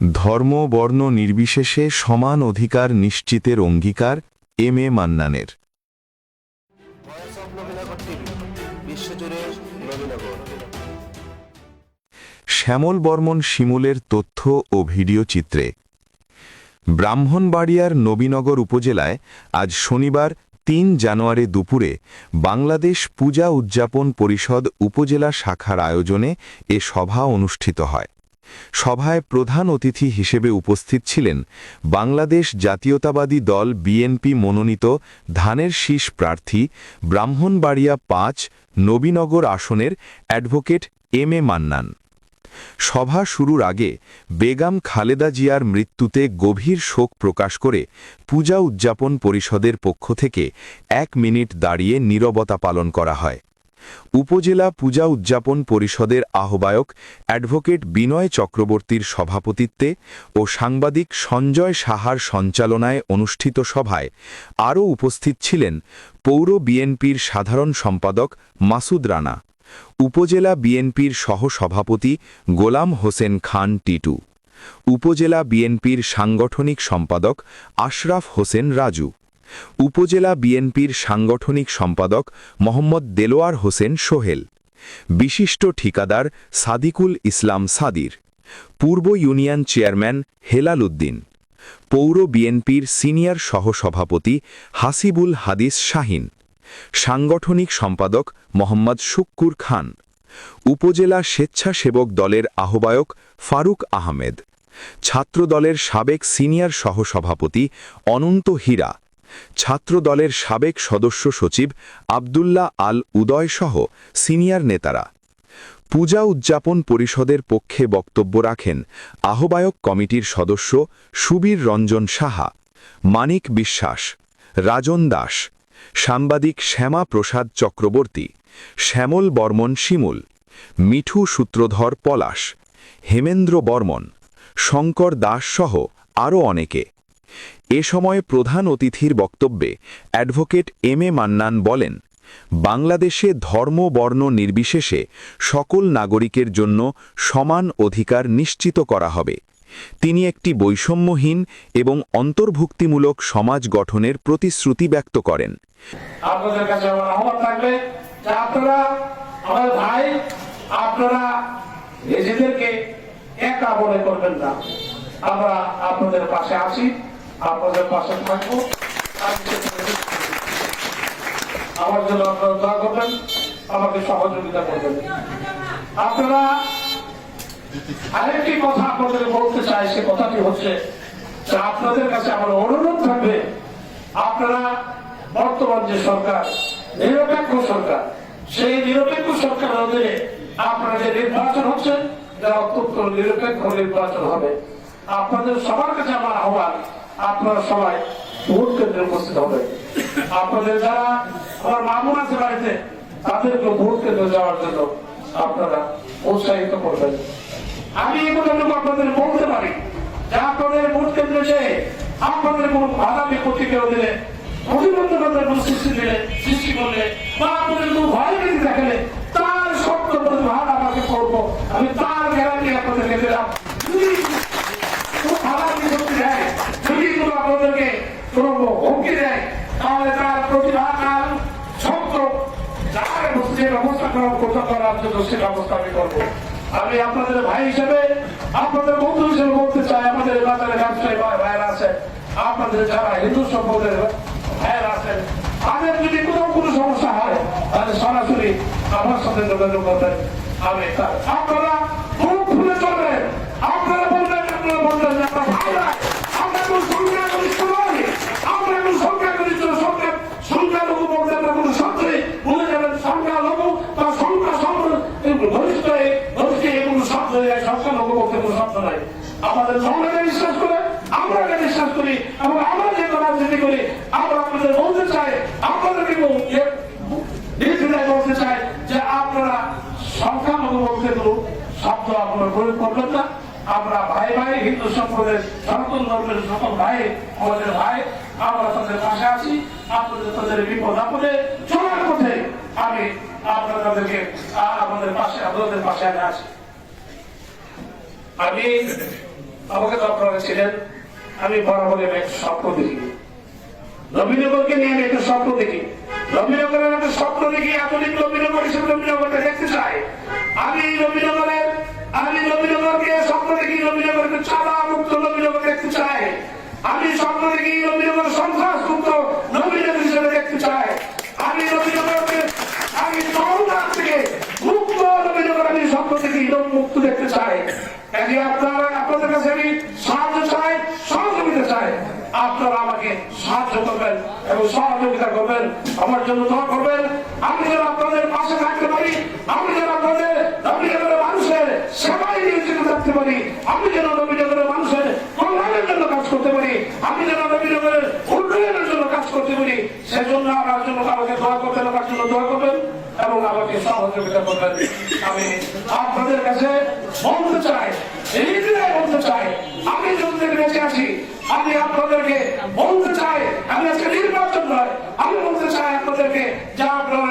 ধর্ম, বর্ণ নির্বিশেষে সমান অধিকার নিশ্চিতের অঙ্গীকার, এম এ মান্নানের। শ্যামল বর্মন শিমুলের তথ্য ও ভিডিও চিত্রে। ব্রাহ্মণবাড়িয়ার নবীনগর উপজেলায় আজ শনিবার, তিন জানুয়ারি দুপুরে বাংলাদেশ পূজা উদযাপন পরিষদ উপজেলা শাখার আয়োজনে এ সভা অনুষ্ঠিত হয়। সভায় প্রধান অতিথি হিসেবে উপস্থিত ছিলেন বাংলাদেশ জাতীয়তাবাদী দল বিএনপি মনোনীত ধানের শীষ প্রার্থী ব্রাহ্মণবাড়িয়া পাঁচ নবীনগর আসনের অ্যাডভোকেট এম এ মান্নান। সভা শুরুর আগে বেগম খালেদা জিয়ার মৃত্যুতে গভীর শোক প্রকাশ করে পূজা উদযাপন পরিষদের পক্ষ থেকে এক মিনিট দাঁড়িয়ে নীরবতা পালন করা হয়। উপজেলা পূজা উদযাপন পরিষদের আহ্বায়ক অ্যাডভোকেট বিনয় চক্রবর্তীর সভাপতিত্বে ও সাংবাদিক সঞ্জয় সাহার সঞ্চালনায় অনুষ্ঠিত সভায় আরও উপস্থিত ছিলেন পৌর বিএনপির সাধারণ সম্পাদক মাসুদ রানা, উপজেলা বিএনপির সহসভাপতি গোলাম হোসেন খান টিটু, উপজেলা বিএনপির সাংগঠনিক সম্পাদক আশরাফ হোসেন রাজু উপজেলা বিএনপির সাংগঠনিক সম্পাদক মোহাম্মদ দেলোয়ার হোসেন সোহেল, বিশিষ্ট ঠিকাদার সাদিকুল ইসলাম সাদির, পূর্ব ইউনিয়ন চেয়ারম্যান হেলাল উদ্দিন, পৌর বিএনপির সিনিয়র সহসভাপতি হাসিবুল হাদিস শাহিন, সাংগঠনিক সম্পাদক মোহাম্মদ শুক্কুর খান, উপজেলা স্বেচ্ছাসেবক দলের আহ্বায়ক ফারুক আহমেদ, ছাত্রদলের সাবেক সিনিয়র সহসভাপতি অনন্ত হীরা ছাত্রদলের সাবেক সদস্য সচিব আবদুল্লাহ আল উদয়সহ সিনিয়র নেতারা। পূজা উদযাপন পরিষদের পক্ষে বক্তব্য রাখেন আহ্বায়ক কমিটির সদস্য সুবীর রঞ্জন সাহা, মানিক বিশ্বাস, রাজন দাস, সাংবাদিক শ্যামা প্রসাদ চক্রবর্তী, শ্যামল বর্মন শিমুল, মিঠু সূত্রধর পলাশ, হেমেন্দ্র বর্মন, শঙ্কর দাস সহ আরও অনেকে। এ সময় প্রধান অতিথির বক্তব্যে অ্যাডভোকেট এম এ মান্নান বলেন, বাংলাদেশে ধর্ম, বর্ণ নির্বিশেষে সকল নাগরিকের জন্য সমান অধিকার নিশ্চিত করা হবে। তিনি একটি বৈষম্যহীন এবং অন্তর্ভুক্তিমূলক সমাজ গঠনের প্রতিশ্রুতি ব্যক্ত করেন। আপনাদের কাছে আপনারা আপনাদের পাশে আছি। আপনাদের পাশে থাকব। আমার জন্য আপনারা দোয়া করবেন, আমাকে সহযোগিতা করবেন। আপনারা আরেকটি কথা আপনাদের বলতে চাই, সে কথাটি হচ্ছে আপনাদের কাছে আমার অনুরোধ থাকবে, আপনারা বর্তমান যে সরকার, নিরপেক্ষ সরকার, সেই নিরপেক্ষ সরকারের অধীনে আপনারা যে নির্বাচন হচ্ছে যা অত্যন্ত নিরপেক্ষ নির্বাচন হবে। আপনাদের সবার কাছে আমার আহ্বান আপনারা সবাই ভোট কেন্দ্রে উপস্থিত হবে। আপনাদের যারা আমার মামুন আছে বাড়িতে তাদেরকে ভোট কেন্দ্রে যাওয়ার জন্য আপনারা উৎসাহিত করবেন। আমি এগুলো আপনাদের বলতে পারি। যে আপনাদের ভোট কেন্দ্রে যে আপনাদের কোন বাধা বিপত্তিকে দিলে প্রতিবন্ধকতার কোন সৃষ্টি দিলে, সৃষ্টি করলে, বা আপনাদের কোন ভয়ভীতি দেখালে, তার সত্য প্রতিভাগ আমাকে করব। আমি তার গ্যারান্টি আপনাদেরকে দিলাম যদি কোনো বাধা বিপত্তি দেয় যদি কোনো আপনাদেরকে কোনো হুমকি দেয়, তাহলে তার প্রতিভা তার সত্য যার যে ব্যবস্থা করা করতে করার জন্য সে ব্যবস্থা আমি করব। আমি আপনাদের ভাই হিসেবে, আপনাদের বন্ধু হিসেবে বলতে চাই, আমাদের এলাকার ব্যবসায়ী ভাইয়েরা আছে। আপনাদের যারা হিন্দু সম্প্রদায়ের ভাইয়েরা আছেন তাদের যদি কোনো কোনো সমস্যা হয়, তাহলে সরাসরি আমার সাথে যোগাযোগ করবেন। আমি আপনারা মুখ খুলে চলবেন আপনারা বলবেন আপনারা বলবেন যে আমরা ভাইরা আমরা কোন সংখ্যা করিষ্ঠ নই আমরা কোন সংখ্যা করিষ্ঠ সংখ্যা সংখ্যালঘু বলতে আমরা কোনো শব্দে ভুলে যাবেন সংখ্যালঘু বা সংখ্যা শব্দ ঘনিষ্ঠ এ, ঘনিষ্ঠ এ কোনো শব্দ নেই সংখ্যালঘু বলতে কোনো শব্দ নাই আমাদের সংখ্যাকে বিশ্বাস করে আমরা এটা বিশ্বাস করি, এবং আমরা যে রাজনীতি করি, আমরা আপনাদের বলতে চাই, আপনাদেরকে বলতে চাই যে আপনারা সংখ্যালঘু বলতে শব্দ আপনারা প্রয়োগ করবেন না। আমরা ভাই ভাই, হিন্দু সম্প্রদায়ের সনাতন ধর্মের সকল ভাই, আমাদের ভাই, আমরা তাদের পাশে আছি, আপনাদের তাদের বিপদ আপদে চলার পথে আমি আপনাদেরকে আ- আমাদের পাশে, আপনাদের পাশে আমি আছি। আমি আমাকে আপনারা ছিলেন। আমি বরাবরই আমি একটা স্বপ্ন দেখি। রবীন্দ্রকে নিয়ে আমি একটা স্বপ্ন দেখি। একটা স্বপ্ন দেখি হিসেবে দেখতে চাই। আমি আমি স্বপ্ন দেখি মুক্ত দেখতে চাই। আমি স্বপ্ন দেখি সন্ত্রাস মুক্ত হিসেবে দেখতে চাই। আমি আমি করোনার থেকে মুক্ত আমি স্বপ্ন দেখি মুক্ত দেখতে চাই। আপনারা আমাকে সাহায্য করবেন এবং সহযোগিতা করবেন। আমার জন্য দোয়া করবেন। আমি যেন আপনাদের পাশে থাকতে পারি, আমি যেন আপনাদের মানুষের সেবায় নিয়োজিত থাকতে পারি। আমি যেন রবীন্দ্রের মানুষের কল্যাণের জন্য কাজ করতে পারি আমি যেন রবীন্দ্রের উন্নয়নের জন্য কাজ করতে পারি সেজন্য আমার জন্য আমাকে দোয়া করবেন আমার জন্য দোয়া করবেন এবং আমাকে সহযোগিতা করবেন। আমি আপনাদের কাছে বলতে চাই হৃদয়ে বলতে চাই, আমি যদি বেঁচে আছি, আমি আপনাদেরকে বলতে চাই, আমি আজকে নির্বাচন নয়, আমি বলতে চাই আপনাদেরকে যা আপনারা